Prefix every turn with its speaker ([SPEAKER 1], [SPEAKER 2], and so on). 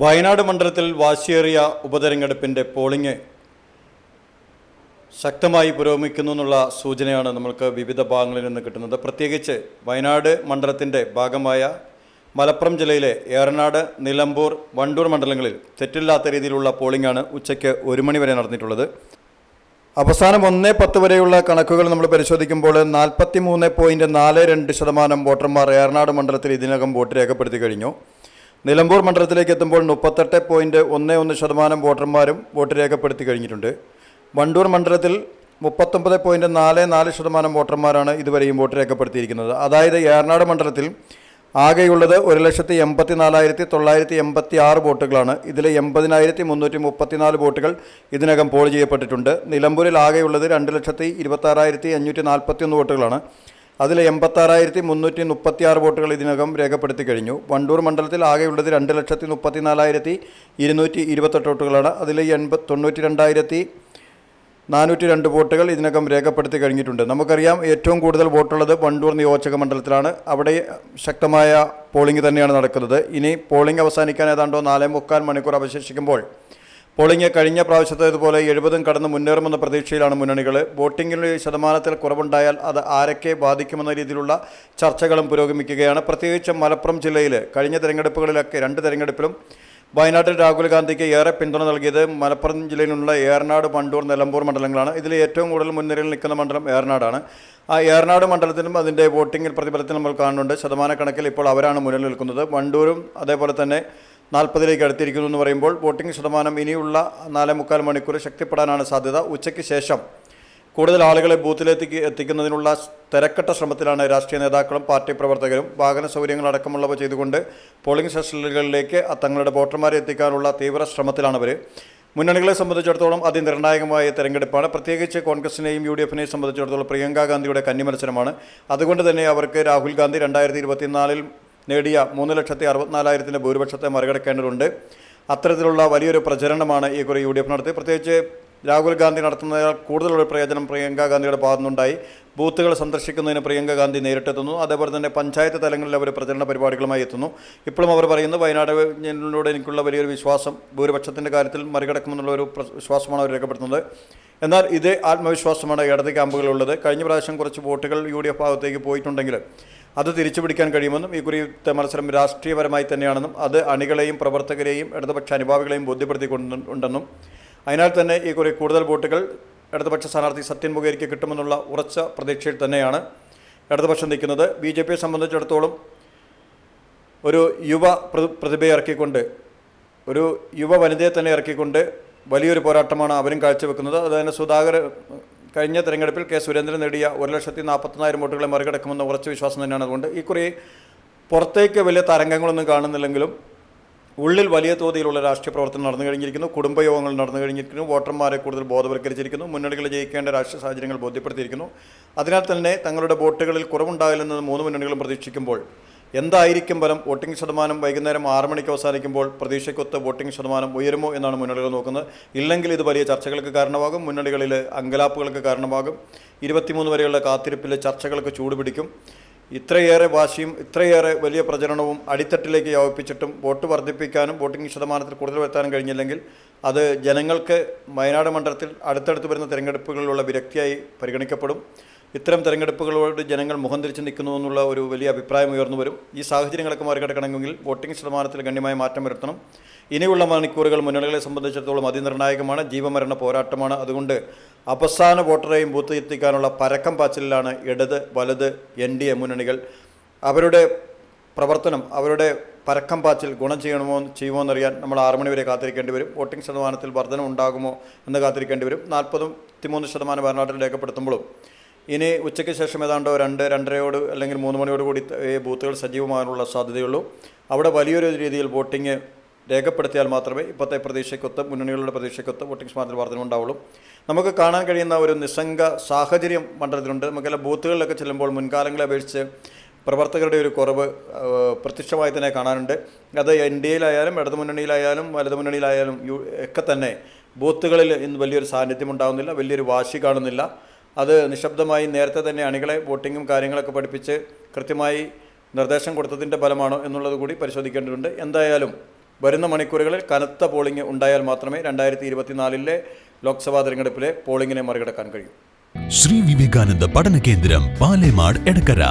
[SPEAKER 1] വയനാട് മണ്ഡലത്തിൽ വാശിയേറിയ ഉപതെരഞ്ഞെടുപ്പിന്റെ പോളിംഗ് ശക്തമായി പുരോഗമിക്കുന്നു എന്നുള്ള സൂചനയാണ് നമ്മൾക്ക് വിവിധ ഭാഗങ്ങളിൽ നിന്ന് കിട്ടുന്നത്. പ്രത്യേകിച്ച് വയനാട് മണ്ഡലത്തിന്റെ ഭാഗമായ മലപ്പുറം ജില്ലയിലെ ഏറനാട് നിലമ്പൂർ വണ്ടൂർ മണ്ഡലങ്ങളിൽ തെറ്റില്ലാത്ത രീതിയിലുള്ള പോളിംഗാണ് ഉച്ചയ്ക്ക് ഒരു മണി വരെ നടന്നിട്ടുള്ളത്. അവസാനം ഒന്നേ പത്ത് വരെയുള്ള കണക്കുകൾ നമ്മൾ പരിശോധിക്കുമ്പോൾ നാൽപ്പത്തി മൂന്ന് പോയിന്റ് നാല് രണ്ട് ശതമാനം വോട്ടർമാർ ഏറനാട് മണ്ഡലത്തിൽ ഇതിനകം വോട്ട് രേഖപ്പെടുത്തി കഴിഞ്ഞു. നിലമ്പൂർ മണ്ഡലത്തിലേക്ക് എത്തുമ്പോൾ മുപ്പത്തെട്ട് പോയിന്റ് ഒന്ന് ഒന്ന് ശതമാനം വോട്ടർമാരും വോട്ട് രേഖപ്പെടുത്തി കഴിഞ്ഞിട്ടുണ്ട്. വണ്ടൂർ മണ്ഡലത്തിൽ മുപ്പത്തൊമ്പത് പോയിന്റ് നാല് നാല് ശതമാനം വോട്ടർമാരാണ് ഇതുവരെയും വോട്ട് രേഖപ്പെടുത്തിയിരിക്കുന്നത്. അതായത് ഏറനാട് മണ്ഡലത്തിൽ ആകെയുള്ളത് ഒരു ലക്ഷത്തി എൺപത്തി നാലായിരത്തി തൊള്ളായിരത്തി എൺപത്തി ആറ് വോട്ടുകളാണ്. ഇതിൽ എൺപതിനായിരത്തി മുന്നൂറ്റി മുപ്പത്തിനാല് വോട്ടുകൾ ഇതിനകം പോൾ ചെയ്യപ്പെട്ടിട്ടുണ്ട്. നിലമ്പൂരിൽ ആകെയുള്ളത് രണ്ട് ലക്ഷത്തി ഇരുപത്താറായിരത്തി അഞ്ഞൂറ്റി നാൽപ്പത്തി ഒന്ന് വോട്ടുകളാണ്. അതിൽ എൺപത്താറായിരത്തി മുന്നൂറ്റി മുപ്പത്തി ആറ് വോട്ടുകൾ ഇതിനകം രേഖപ്പെടുത്തി കഴിഞ്ഞു. വണ്ടൂർ മണ്ഡലത്തിൽ ആകെയുള്ളത് രണ്ട് ലക്ഷത്തി മുപ്പത്തി നാലായിരത്തി ഇരുന്നൂറ്റി ഇരുപത്തെട്ട് വോട്ടുകളാണ്. അതിൽ എൺപത് തൊണ്ണൂറ്റി രണ്ടായിരത്തി നാനൂറ്റി രണ്ട് വോട്ടുകൾ ഇതിനകം രേഖപ്പെടുത്തി കഴിഞ്ഞിട്ടുണ്ട്. നമുക്കറിയാം ഏറ്റവും കൂടുതൽ വോട്ടുള്ളത് വണ്ടൂർ നിയോജക മണ്ഡലത്തിലാണ്. അവിടെ ശക്തമായ പോളിംഗ് തന്നെയാണ് നടക്കുന്നത്. ഇനി പോളിംഗ് അവസാനിക്കാൻ ഏതാണ്ടോ നാലേ മുക്കാൽ മണിക്കൂർ അവശേഷിക്കുമ്പോൾ പോളിംഗ് കഴിഞ്ഞ പ്രാവശ്യത്തേതുപോലെ എഴുപതും കടന്ന് മുന്നേറുമെന്ന പ്രതീക്ഷയിലാണ് മുന്നണികൾ വോട്ടിങ്ങിൽ ശതമാനത്തിൽ കുറവുണ്ടായാൽ അത് ആരൊക്കെ ബാധിക്കുമെന്ന രീതിയിലുള്ള ചർച്ചകളും പുരോഗമിക്കുകയാണ്. പ്രത്യേകിച്ച് മലപ്പുറം ജില്ലയിൽ കഴിഞ്ഞ തെരഞ്ഞെടുപ്പുകളിലൊക്കെ രണ്ട് തെരഞ്ഞെടുപ്പിലും വയനാട്ടിൽ രാഹുൽ ഗാന്ധിക്ക് ഏറെ പിന്തുണ നൽകിയത് മലപ്പുറം ജില്ലയിലുള്ള ഏറനാട് വണ്ടൂർ നിലമ്പൂർ മണ്ഡലങ്ങളാണ്. ഇതിൽ ഏറ്റവും കൂടുതൽ മുൻനിരയിൽ നിൽക്കുന്ന മണ്ഡലം ഏറനാടാണ്. ആ ഏറനാട് മണ്ഡലത്തിലും അതിന്റെ വോട്ടിംഗിൽ പ്രതിഫലത്തിൽ നമ്മൾ കാണുന്നുണ്ട്. ശതമാനക്കണക്കിൽ ഇപ്പോൾ അവരാണ് മുന്നിൽ നിൽക്കുന്നത്. വണ്ടൂരും അതേപോലെ തന്നെ നാൽപ്പതിലേക്ക് അടുത്തിരിക്കുന്നു എന്ന് പറയുമ്പോൾ വോട്ടിംഗ് ശതമാനം ഇനിയുള്ള നാലേ മുക്കാൽ മണിക്കൂർ ശക്തിപ്പെടാനാണ് സാധ്യത. ഉച്ചയ്ക്ക് ശേഷം കൂടുതൽ ആളുകളെ ബൂത്തിലേക്ക് എത്തിക്കുന്നതിനുള്ള തിരക്കട്ട ശ്രമത്തിലാണ് രാഷ്ട്രീയ നേതാക്കളും പാർട്ടി പ്രവർത്തകരും വാഹന സൗകര്യങ്ങളടക്കമുള്ളവ ചെയ്തുകൊണ്ട് പോളിംഗ് സ്റ്റേഷനുകളിലേക്ക് തങ്ങളുടെ വോട്ടർമാരെ എത്തിക്കാനുള്ള തീവ്ര ശ്രമത്തിലാണ് അവർ മുന്നണികളെ സംബന്ധിച്ചിടത്തോളം അതിനിർണായകമായ തെരഞ്ഞെടുപ്പാണ്. പ്രത്യേകിച്ച് കോൺഗ്രസിനെയും യു ഡി എഫിനെയും സംബന്ധിച്ചിടത്തോളം പ്രിയങ്ക ഗാന്ധിയുടെ കന്നിമത്സരമാണ്. അതുകൊണ്ട് തന്നെ അവർക്ക് രാഹുൽ ഗാന്ധി രണ്ടായിരത്തി ഇരുപത്തിനാലിൽ നേടിയ മൂന്ന് ലക്ഷത്തി അറുപത്തിനാലായിരത്തിന്റെ ഭൂരിപക്ഷത്തെ മറികടക്കേണ്ടതുണ്ട്. അത്തരത്തിലുള്ള വലിയൊരു പ്രചരണമാണ് ഈ കുറി യു ഡി എഫ് നടത്തി പ്രത്യേകിച്ച് രാഹുൽ ഗാന്ധി നടത്തുന്നതിനാൽ കൂടുതലുള്ള പ്രയോജനം പ്രിയങ്ക ഗാന്ധിയുടെ ഭാഗത്തുനിന്നുണ്ടായി. ബൂത്തുകൾ സന്ദർശിക്കുന്നതിന് പ്രിയങ്ക ഗാന്ധി നേരിട്ടെത്തുന്നു. അതേപോലെ തന്നെ പഞ്ചായത്ത് തലങ്ങളിൽ അവർ പ്രചരണ പരിപാടികളുമായി എത്തുന്നു. ഇപ്പോഴും അവർ പറയുന്നത് വയനാടിനോട് എനിക്കുള്ള വലിയൊരു വിശ്വാസം ഭൂരിപക്ഷത്തിന്റെ കാര്യത്തിൽ മറികടക്കുമെന്നുള്ള ഒരു വിശ്വാസമാണ് അവർ രേഖപ്പെടുത്തുന്നത്. എന്നാൽ ഇതേ ആത്മവിശ്വാസമാണ് ഇടത് ക്യാമ്പുകളുള്ളത് കഴിഞ്ഞ പ്രാവശ്യം കുറച്ച് വോട്ടുകൾ യു ഡി എഫ് ഭാഗത്തേക്ക് പോയിട്ടുണ്ടെങ്കിൽ അത് തിരിച്ചു പിടിക്കാൻ കഴിയുമെന്നും ഈ കുറിത്തെ മത്സരം രാഷ്ട്രീയപരമായി തന്നെയാണെന്നും അത് അണികളെയും പ്രവർത്തകരെയും ഇടതുപക്ഷ അനുഭാവികളെയും ബോധ്യപ്പെടുത്തിക്കൊണ്ടുണ്ടെന്നും അതിനാൽ തന്നെ ഈ കുറി കൂടുതൽ വോട്ടുകൾ ഇടതുപക്ഷ സ്ഥാനാർത്ഥി സത്യൻ മുഖേരിക്ക് കിട്ടുമെന്നുള്ള ഉറച്ച പ്രതീക്ഷയിൽ തന്നെയാണ് ഇടതുപക്ഷം നിൽക്കുന്നത്. ബി ജെ പിയെ സംബന്ധിച്ചിടത്തോളം ഒരു യുവ പ്ര- പ്രതിഭയെ ഇറക്കിക്കൊണ്ട് ഒരു യുവ വനിതയെ തന്നെ ഇറക്കിക്കൊണ്ട് വലിയൊരു പോരാട്ടമാണ് അവരും കാഴ്ചവെക്കുന്നത്. അത് തന്നെ സുധാകർ കഴിഞ്ഞ തെരഞ്ഞെടുപ്പിൽ കെ. സുരേന്ദ്രൻ നേടിയ ഒരു ലക്ഷത്തി നാൽപ്പത്തിനായിരം വോട്ടുകളെ മറികടക്കുമെന്ന ഉറച്ച വിശ്വാസം തന്നെയാണ്. അതുകൊണ്ട് ഈ കുറി പുറത്തേക്ക് വലിയ തരംഗങ്ങളൊന്നും കാണുന്നില്ലെങ്കിലും ഉള്ളിൽ വലിയ തോതിലുള്ള രാഷ്ട്രീയ പ്രവർത്തനം നടന്നു കഴിഞ്ഞിരിക്കുന്നു. കുടുംബയോഗങ്ങൾ നടന്നു കഴിഞ്ഞിരിക്കുന്നു. വോട്ടർമാരെ കൂടുതൽ ബോധവൽക്കരിച്ചിരിക്കുന്നു. മുന്നണികൾ ജയിക്കേണ്ട രാഷ്ട്രീയ സാഹചര്യങ്ങൾ ബോധ്യപ്പെടുത്തിയിരിക്കുന്നു. അതിനാൽ തന്നെ തങ്ങളുടെ വോട്ടുകളിൽ കുറവുണ്ടാകില്ലെന്ന് മൂന്ന് മുന്നണികളും പ്രതീക്ഷിക്കുമ്പോൾ എന്തായിരിക്കും ഫലം? വോട്ടിംഗ് ശതമാനം വൈകുന്നേരം ആറ് മണിക്ക് അവസാനിക്കുമ്പോൾ പ്രതീക്ഷയ്ക്കൊത്ത് വോട്ടിംഗ് ശതമാനം ഉയരുമോ എന്നാണ് മുന്നണികൾ നോക്കുന്നത്. ഇല്ലെങ്കിൽ ഇത് വലിയ ചർച്ചകൾക്ക് കാരണമാകും. മുന്നണികളിൽ അങ്കലാപ്പുകൾക്ക് കാരണമാകും. ഇരുപത്തിമൂന്ന് വരെയുള്ള കാത്തിരിപ്പിൽ ചർച്ചകൾക്ക് ചൂടുപിടിക്കും. ഇത്രയേറെ വാശിയും ഇത്രയേറെ വലിയ പ്രചരണവും അടിത്തട്ടിലേക്ക് വ്യാപിപ്പിച്ചിട്ടും വോട്ട് വർദ്ധിപ്പിക്കാനും വോട്ടിംഗ് ശതമാനത്തിൽ കൂടുതൽ വരുത്താനും കഴിഞ്ഞില്ലെങ്കിൽ അത് ജനങ്ങൾക്ക് വയനാട് മണ്ഡലത്തിൽ അടുത്തടുത്ത് വരുന്ന തിരഞ്ഞെടുപ്പുകളിലുള്ള വിരക്തിയായി പരിഗണിക്കപ്പെടും. ഇത്തരം തെരഞ്ഞെടുപ്പുകളോട് ജനങ്ങൾ മുഖം തിരിച്ച് നിൽക്കുന്നു എന്നുള്ള ഒരു വലിയ അഭിപ്രായം ഉയർന്നു വരും. ഈ സാഹചര്യങ്ങളൊക്കെ മറികടക്കണമെങ്കിൽ വോട്ടിംഗ് ശതമാനത്തിൽ ഗണ്യമായ മാറ്റം വരുത്തണം. ഇനിയുള്ള മണിക്കൂറുകൾ മുന്നണികളെ സംബന്ധിച്ചിടത്തോളം അതിനിർണായകമാണ്. ജീവമരണ പോരാട്ടമാണ്. അതുകൊണ്ട് അവസാന വോട്ടറെയും ബൂത്ത് എത്തിക്കാനുള്ള പരക്കം പാച്ചിലാണ് ഇടത് വലത് എൻ ഡി എ മുന്നണികൾ. അവരുടെ പ്രവർത്തനം അവരുടെ പരക്കം പാച്ചിൽ ഗുണം ചെയ്യണമോ ചെയ്യുമോ എന്നറിയാൻ നമ്മൾ ആറ് മണിവരെ കാത്തിരിക്കേണ്ടി വരും. വോട്ടിംഗ് ശതമാനത്തിൽ വർധന ഉണ്ടാകുമോ എന്ന് കാത്തിരിക്കേണ്ടി വരും. നാൽപ്പതും മൂന്ന് ശതമാനം വയനാട്ടിൽ രേഖപ്പെടുത്തുമ്പോഴും ഇനി ഉച്ചയ്ക്ക് ശേഷം ഏതാണ്ടോ രണ്ട് രണ്ടരയോട് അല്ലെങ്കിൽ മൂന്ന് മണിയോട് കൂടി ഈ ബൂത്തുകൾ സജീവമാകാനുള്ള സാധ്യതയുള്ളൂ. അവിടെ വലിയൊരു രീതിയിൽ വോട്ടിംഗ് രേഖപ്പെടുത്തിയാൽ മാത്രമേ ഇപ്പോഴത്തെ പ്രതീക്ഷയ്ക്കൊത്ത് മുന്നണികളുടെ പ്രതീക്ഷയ്ക്കൊത്ത് വോട്ടിംഗ് ശതമാനത്തിൽ വർധനമുണ്ടാവുള്ളൂ നമുക്ക് കാണാൻ കഴിയുന്ന ഒരു നിസ്സംഗ സാഹചര്യം മണ്ഡലത്തിലുണ്ട്. നമുക്കെല്ലാം ബൂത്തുകളിലൊക്കെ ചെല്ലുമ്പോൾ മുൻകാലങ്ങളെ അപേക്ഷിച്ച് പ്രവർത്തകരുടെ ഒരു കുറവ് പ്രത്യക്ഷമായി തന്നെ കാണാനുണ്ട്. അത് എൻ ഡി എയിലായാലും ഇടതു മുന്നണിയിലായാലും വലതു മുന്നണിയിലായാലും യു ഒക്കെ തന്നെ ബൂത്തുകളിൽ ഇന്ന് വലിയൊരു സാന്നിധ്യം ഉണ്ടാകുന്നില്ല വലിയൊരു വാശി കാണുന്നില്ല. അത് നിശബ്ദമായി നേരത്തെ തന്നെ അണികളെ വോട്ടിങ്ങും കാര്യങ്ങളൊക്കെ പഠിപ്പിച്ച് കൃത്യമായി നിർദ്ദേശം കൊടുത്തതിന്റെ ഫലമാണോ എന്നുള്ളത് കൂടി പരിശോധിക്കേണ്ടതുണ്ട്. എന്തായാലും വരുന്ന മണിക്കൂറുകളിൽ കനത്ത പോളിംഗ് ഉണ്ടായാൽ മാത്രമേ രണ്ടായിരത്തി ഇരുപത്തിനാലിലെ ലോക്സഭാ തെരഞ്ഞെടുപ്പിലെ പോളിംഗിനെ മറികടക്കാൻ കഴിയൂ.
[SPEAKER 2] ശ്രീ വിവേകാനന്ദ പഠന കേന്ദ്രം പാലേമാട് എടക്കര.